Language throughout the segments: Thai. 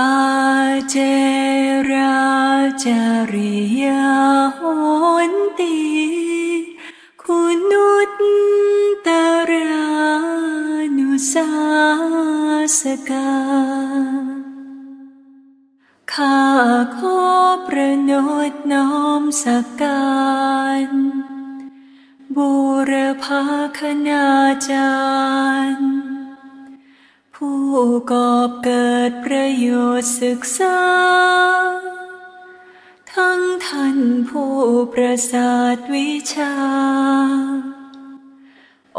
ปาเจราจาริยาโหนติคุณุตตรานุสาสกาข้าขอประนดน้อมสักการบูรพาคณาจารย์ ผู้กอบเกิดประโยชน์ศึกษา ทั้งท่านผู้ประสาทวิชา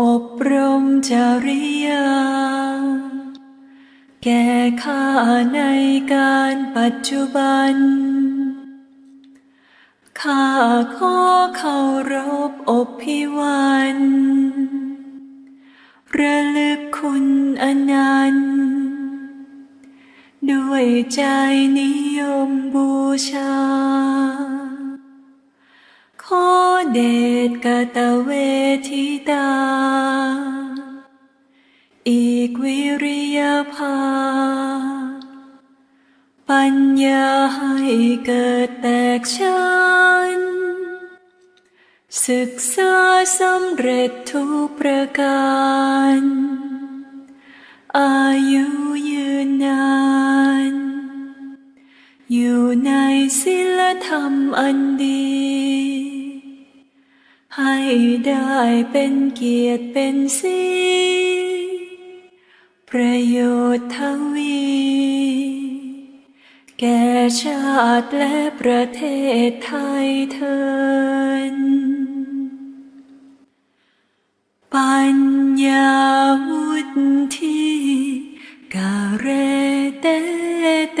อบรมจริยา แก่ข้าในการปัจจุบัน ข้าขอเคารพอบพิวันระลึก อนันต์ ด้วยใจนิยมบูชา ขอเดชกตเวทิตา อีกวิริยภา ปัญญาให้เกิดแตกชันศึกษาสำเร็จทุกประการ อายุยืนนาน อยู่ในศีลธรรมอันดี ให้ได้เป็นเกียรติเป็นสีประโยชน์ทวี แก่ชาติและประเทศไทยเทินปัญญาวุ ที่กาเรเตเต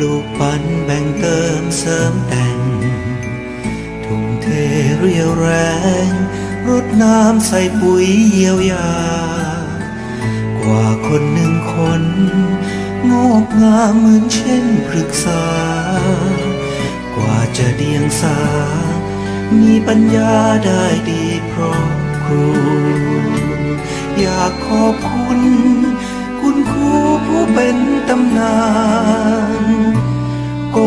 ลูกปันแบ่งเติมเสริมแต่ง ทุ่มเทเรียวแรง รดน้ำใส่ปุ๋ยเยียวยา กว่าคนหนึ่งคน งอกงามเหมือนเช่นพฤกษา กว่าจะเดียงสา มีปัญญาได้ดีเพราะครู อยากขอบคุณ คุณครูผู้เป็นตำนาน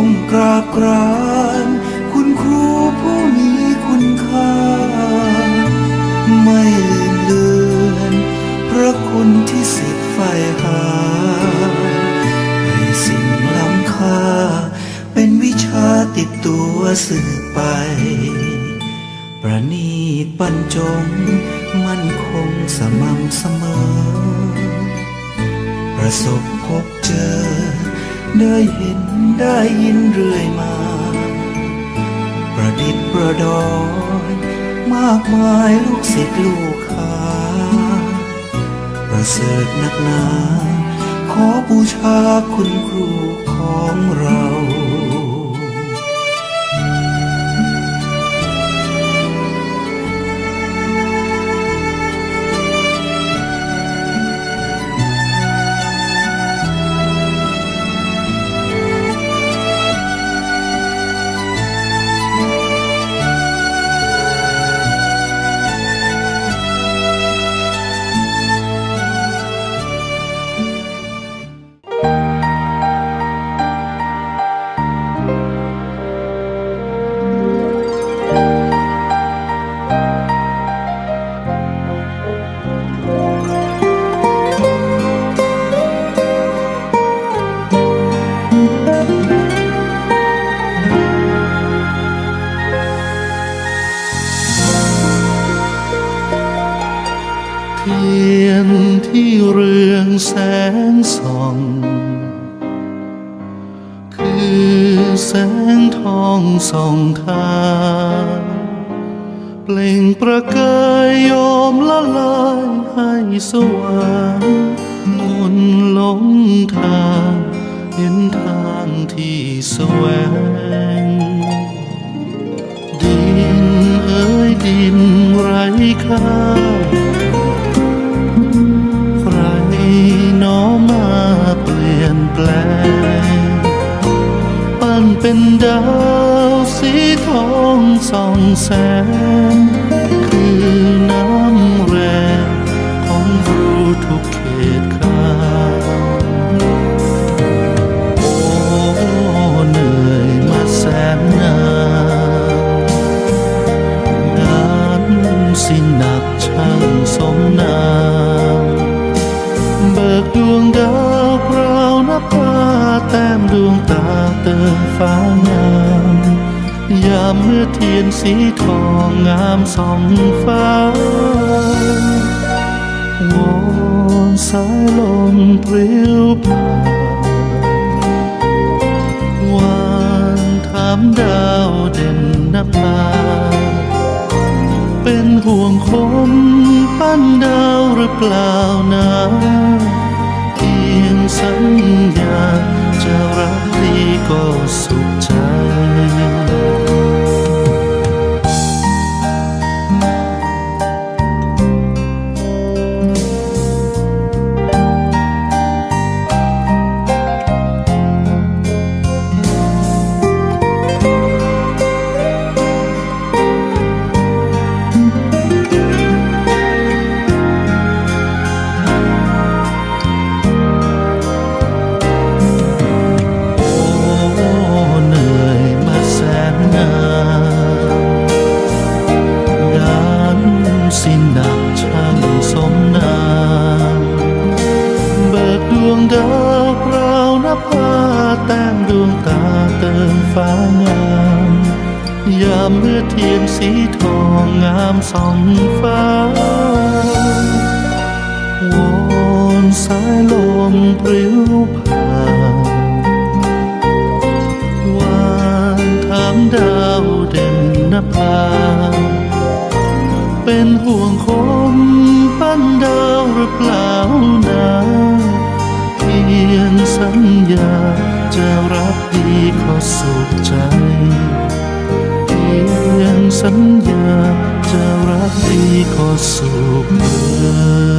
ก้มกราบกรานคุณครูผู้มีคุณค่า ไม่ลืมเลือนพระคุณที่สิทธิ์ใฝ่หาให้สิ่งล้ำค่า เป็นวิชาติดตัวสืบไป ประนีตบรรจงมั่นคงสม่ำเสมอ ประสบพบเจอ ได้เห็นได้ยินเรื่อยมา ประดิษฐ์ประดอย มากมายลูกศิษย์ลูกหาประเสริฐนักหนา ขอบูชาคุณครูของเรา คือแสงทองส่องทางเปล่งประกายโยมละลายให้สว่างมนหลงทางเห็นทางที่แสวง ดินเอ้ยดินไร้ค่า แปลงปั้นเป็นดาวสีทองส่องแสง ฟ้างาม ยามเมื่อเทียนสีทองงามส่องฟ้าวอนสายลมพริ้วผ่านวานถามดาวเด่นนภาเป็นห่วงคนปั้นดาวหรือเปล่านะเพียงสัญญาจะรัก ดีก็ สิหนักช่างสมนามเบิกดวงดาวพราวนภาแต้มดวงตาเติมฟ้างามยามเมื่อเทียนสีทองงามส่องฟ้าวอนสายลมปลิวผ่านวานถามดาวเด่นนภา ห่วงคมปั้นดาวหรือเปล่านาเพียงสัญญาจะรักดีขอสุขใจ เพียงสัญญาจะรักดีขอสุขเธอ